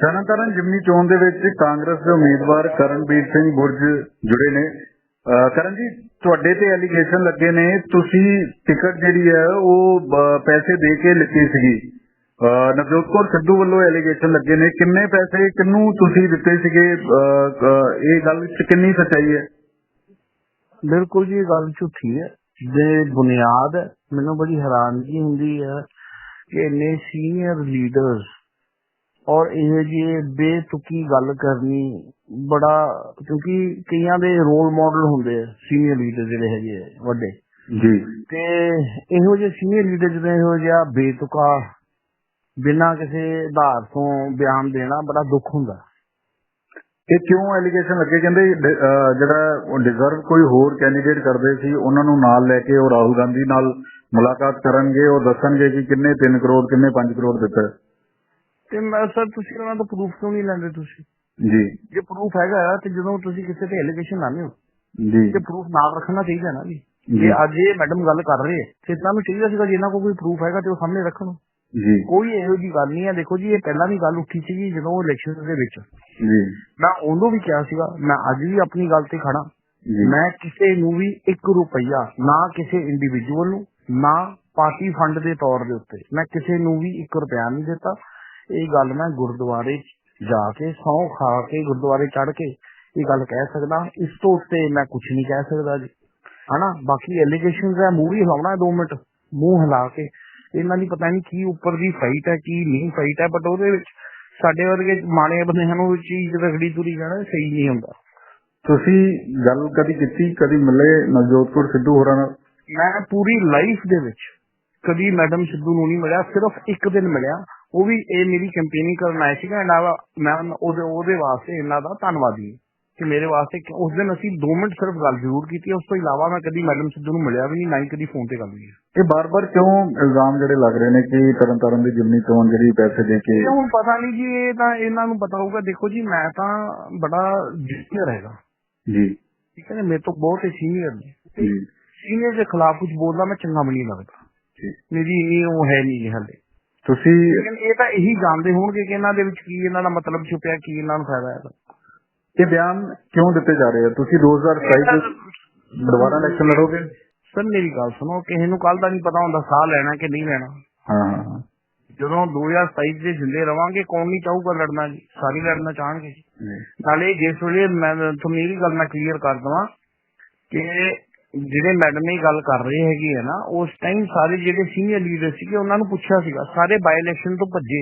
ਤਰਨਤਾਰਨ ਜਿਮਨੀ ਚੋਣ ਦੇ ਵਿੱਚ ਕਾਂਗਰਸ ਦੇ ਉਮੀਦਵਾਰ ਕਰਨਵੀਰ ਸਿੰਘ ਬੁਰਜ ਜੁੜੇ ਨੇ। ਕਰਨ ਜੀ ਤੁਹਾਡੇ ਤੇ ਐਲੀਗੇਸ਼ਨ ਲੱਗੇ ਨੇ। ਤੁਸੀਂ ਟਿਕਟ ਜਿਹੜੀ ਹੈ, ਉਹ ਪੈਸੇ ਦੇ ਕੇ ਲਿੱਤੀ ਸੀਗੀ। ਨਵਜੋਤ ਕੌਰ ਸਿੱਧੂ ਵੱਲੋਂ ਐਲੀਗੇਸ਼ਨ ਲੱਗੇ ਨੇ। ਕਿੰਨੇ ਪੈਸੇ, ਕਿੰਨੂੰ ਤੁਸੀਂ ਦਿੱਤੇ ਸੀਗੇ? ਇਹ ਗੱਲ ਵਿੱਚ ਕਿੰਨੀ ਸੱਚਾਈ ਹੈ? ਬਿਲਕੁਲ ਜੀ ਗੱਲ ਝੂਠੀ ਹੈ। ਦੇ ਬੁਨਿਆਦ ਮੈਨੂੰ ਬੜੀ ਹੈਰਾਨਗੀ ਹੁੰਦੀ ਹੈ ਕਿ ਇੰਨੇ ਸੀਨੀਅਰ ਲੀਡਰਸ ਔਰ ਇਹ ਜਿਹੇ ਬੇਤੁਕੀ ਗੱਲ ਕਰਨੀ ਬੜਾ ਕਿਉਂਕਿ ਕਈਆਂ ਦੇ ਰੋਲ ਮਾਡਲ ਹੁੰਦੇ ਆ ਸੀਨੀਅਰ ਲੀਡਰ ਜਿਹੜੇ ਹੈਗੇ ਆ ਵੱਡੇ। ਜੀ। ਤੇ ਇਹੋ ਜਿਹੇ ਸੀਨੀਅਰ ਲੀਡਰ ਜਦੋਂ ਇਹੋ ਜਿਹਾ ਬੇਤੁਕਾ ਬਿਨਾਂ ਕਿਸੇ ਆਧਾਰ ਤੋਂ ਬਿਆਨ ਦੇਣਾ ਬੜਾ ਦੁੱਖ ਹੁੰਦਾ। ਇਹ ਕਿਉਂ ਐਲੀਗੇਸ਼ਨ ਲੱਗੇ? ਕਹਿੰਦੇ ਜਿਹੜਾ ਡਿਜ਼ਰਵ ਕੋਈ ਹੋਰ ਕੈਂਡੀਡੇਟ ਕਰਦੇ ਸੀ ਉਹਨਾਂ ਨੂੰ ਨਾਲ ਲੈ ਕੇ ਉਹ ਰਾਹੁਲ ਗਾਂਧੀ ਨਾਲ ਮੁਲਾਕਾਤ ਕਰਨਗੇ ਉਹ ਦੱਸਣਗੇ ਕਿ ਕਿੰਨੇ 3 ਕਰੋੜ ਕਿੰਨੇ 5 ਕਰੋੜ ਦਿੱਤਾ। ਤੇ ਮੈਂ ਸਰ ਤੁਸੀਂ ਉਹਨਾਂ ਤੋਂ ਪ੍ਰੂਫ ਕਿਉਂ ਨਹੀਂ ਲੈਂਦੇ ਤੁਸੀਂ? ਜੀ। ਜੇ ਪ੍ਰੂਫ ਹੈਗਾ ਤੇ ਜਦੋਂ ਤੁਸੀਂ ਕਿਸੇ ਤੇ ਐਲੀਗੇਸ਼ਨ ਲਾਉਂਦੇ ਹੋ ਜੀ। ਤੇ ਪ੍ਰੂਫ ਨਾਲ ਰੱਖਣਾ ਚਾਹੀਦਾ ਨਾ ਜੀ। ਜੀ। ਅੱਜ ਇਹ ਮੈਡਮ ਗੱਲ ਕਰ ਰਹੇ ਹੈ ਤੇ ਇਹਨਾਂ ਨੂੰ ਚਾਹੀਦਾ ਸੀਗਾ ਜੇ ਇਹਨਾਂ ਕੋਲ ਕੋਈ ਪ੍ਰੂਫ ਹੈਗਾ ਤੇ ਉਹ ਸਾਹਮਣੇ ਰੱਖਣ। ਜੀ। ਕੋਈ ਇਹੋ ਜੀ ਗੱਲ ਨਹੀਂ ਹੈ। ਦੇਖੋ ਜੀ ਇਹ ਪਹਿਲਾਂ ਵੀ ਗੱਲ ਉੱਠੀ ਸੀਗੀ ਜਦੋਂ ਇਲੈਕਸ਼ਨ ਦੇ ਵਿੱਚ। ਜੀ। ਮੈਂ ਉਹਨੂੰ ਵੀ ਕਿਹਾ ਸੀਗਾ ਮੈਂ ਅੱਜ ਵੀ ਆਪਣੀ ਗੱਲ ਤੇ ਖੜਾ। ਮੈਂ ਕਿਸੇ ਨੂੰ ਵੀ 1 ਰੁਪਈਆ ਨਾ ਕਿਸੇ ਇੰਡੀਵਿਜੂਅਲ ਨੂੰ ਨਾ ਪਾਰਟੀ ਫੰਡ ਦੇ ਤੌਰ ਦੇ ਉੱਤੇ। ਮੈਂ ਕਿਸੇ ਨੂੰ ਵੀ 1 ਰੁਪਿਆ ਨਹੀਂ ਦਿੱਤਾ। ਇਹ ਗੱਲ ਮੈਂ ਗੁਰਦੁਆਰੇ ਜਾ ਕੇ ਸੌ ਖਾ ਕੇ ਗੁਰਦੁਆਰੇ ਚੜ ਕੇ ਇਹ ਗੱਲ ਕਹਿ ਸਕਦਾ। ਇਸ ਤੋਂ ਉੱਤੇ ਮੈਂ ਕੁਝ ਨਹੀਂ ਕਹਿ ਸਕਦਾ ਜੀ। ਹਨਾ? ਬਾਕੀ ਐਲੀਗੇਸ਼ਨਸ ਹੈ ਹਿਲਾਉਣਾ ਹੈ 2 ਮਿੰਟ। ਮੂੰਹ ਹਿਲਾ ਕੇ। ਇਹਨਾਂ ਦੀ ਪਤਾ ਨਹੀਂ ਕੀ ਉੱਪਰ ਦੀ ਫਾਈਟ ਹੈ ਕੀ ਨਹੀਂ ਫਾਈਟ ਹੈ ਬਟ ਉਹਦੇ ਵਿੱਚ ਸਾਡੇ ਵਰਗੇ ਮਾੜੇ ਬੰਦਿਆਂ ਨੂੰ ਉਹ ਚੀਜ਼ ਰਗੜੀ ਤੁਰੀ ਜਾਣਾ ਸਹੀ ਨਹੀਂ ਹੁੰਦਾ। ਤੁਸੀਂ ਗੱਲ ਕਦੀ ਕੀਤੀ? ਕਦੀ ਮਿਲੇ ਨਵਜੋਤ ਕੌਰ ਸਿੱਧੂ ਹੋਰਾਂ ਨਾਲ? ਮੈਂ ਪੂਰੀ ਲਾਈਫ ਦੇ ਵਿੱਚ ਕਦੀ ਮੈਡਮ ਸਿੱਧੂ ਨੂੰ ਨਹੀਂ ਮਿਲਿਆ ਸਿਰਫ ਇੱਕ ਦਿਨ ਮਿਲਿਆ। ਉਹ ਵੀ ਇਹ ਮੇਰੀ ਕੈਂਪੇਨਿੰਗ ਕਰਨ ਆਏ ਸੀਗਾ। ਦਾ ਮੈਂ ਉਹਦੇ ਉਹਦੇ ਵਾਸਤੇ ਇਹਨਾਂ ਦਾ ਧੰਨਵਾਦੀ ਹਾਂ ਕਿ ਮੇਰੇ ਵਾਸਤੇ ਉਸ ਦਿਨ ਅਸੀਂ 2 ਮਿੰਟ ਸਿਰਫ ਗੱਲ ਜ਼ਰੂਰ ਕੀਤੀ। ਉਸ ਤੋਂ ਇਲਾਵਾ ਮੈਂ ਕਦੀ ਮੈਡਮ ਸਿੱਧੂ ਨੂੰ ਮਿਲਿਆ ਵੀ ਨਹੀਂ ਨਾ ਹੀ ਕਦੀ ਫੋਨ ਤੇ ਗੱਲ ਹੋਈ। ਇਹ ਬਾਰ-ਬਾਰ ਕਿਉਂ ਇਲਜ਼ਾਮ ਜਿਹੜੇ ਲੱਗ ਰਹੇ ਨੇ ਕਿ ਤਰਨਤਾਰਨ ਦੀ ਜਿਮਨੀ ਚੋਣ ਜਿਹੜੀ ਪੈਸੇ ਦੇ ਕੇ ਇਹ ਹੁਣ ਪਤਾ ਨਹੀਂ ਜੀ ਇਹ ਤਾਂ ਇਹਨਾਂ ਨੂੰ ਪਤਾ ਹੋਊਗਾ। ਦੇਖੋ ਜੀ ਮੈਂ ਤਾਂ ਬੜਾ ਜੂਨੀਅਰ ਹੈਗਾ। ਜੀ। ਠੀਕ ਹੈ ਮੇਰੇ ਤੋਂ ਬਹੁਤ ਹੀ ਸੀਨੀਅਰ ਨੇ। ਸੀਨੀਅਰ ਦੇ ਖਿਲਾਫ ਕੁਝ ਬੋਲਦਾ ਮੈਂ ਚੰਗਾ ਵੀ ਨਹੀਂ ਲੱਗਦਾ। ਜੀ। ਮੇਰੀ ਇਹ ਉਹ ਹੈ ਨਹੀਂ ਹਲੇ। ਤੁਸੀਂ ਲੇਕਿਨ ਇਹ ਤਾਂ ਇਹੀ ਜਾਣਦੇ ਹੋਣਗੇ ਕਿ ਇਹਨਾਂ ਦੇ ਵਿੱਚ ਕੀ ਇਹਨਾਂ ਦਾ ਮਤਲਬ ਛੁਪਿਆ ਕੀ ਇਹਨਾਂ ਨੂੰ ਫਾਇਦਾ ਹੈ ਇਹ ਬਿਆਨ ਕਿਉਂ ਦਿੱਤੇ ਜਾ ਰਹੇ ਆ? ਤੁਸੀਂ 2027 ਚ ਦੁਬਾਰਾ ਇਲੈਕਸ਼ਨ ਲੜੋਗੇ? ਸਰ ਮੇਰੀ ਗੱਲ ਸੁਣੋ ਕਿਸੇ ਨੂੰ ਕੱਲ ਦਾ ਨਹੀਂ ਪਤਾ ਹੁੰਦਾ ਸਾਹ ਲੈਣਾ ਕਿ ਨਹੀਂ ਲੈਣਾ। ਹਾਂ ਜਦੋਂ 2027 ਦੇ ਜਿੰਦੇ ਰਵਾਂਗੇ ਕੌਣ ਨਹੀਂ ਚਾਹੂਗਾ ਲੜਨਾ ਜੀ? ਸਾਰੇ ਲੜਨਾ ਚਾਹਣਗੇ ਨਾਲੇ ਜਿਸ ਵੇਲੇ ਮੈਂ ਤੁਹਾਨੂੰ ਇਹ ਗੱਲ ਮੈਂ ਕਲੀਅਰ ਕਰ ਦਵਾਂ ਕਿ ਜਿਹੜੇ ਮੈਡਮ ਇਹ ਗੱਲ ਕਰ ਰਹੇ ਹੈਗੇ ਆ ਨਾ, ਉਸ ਟਾਈਮ ਸਾਰੇ ਜਿਹੜੇ ਸੀਨੀਅਰ ਲੀਡਰ ਸੀਗੇ, ਉਹਨਾਂ ਨੂੰ ਪੁੱਛਿਆ ਸੀਗਾ, ਸਾਰੇ ਬਾਈ ਇਲੈਕਸ਼ਨ ਤੋਂ ਭੱਜੇ।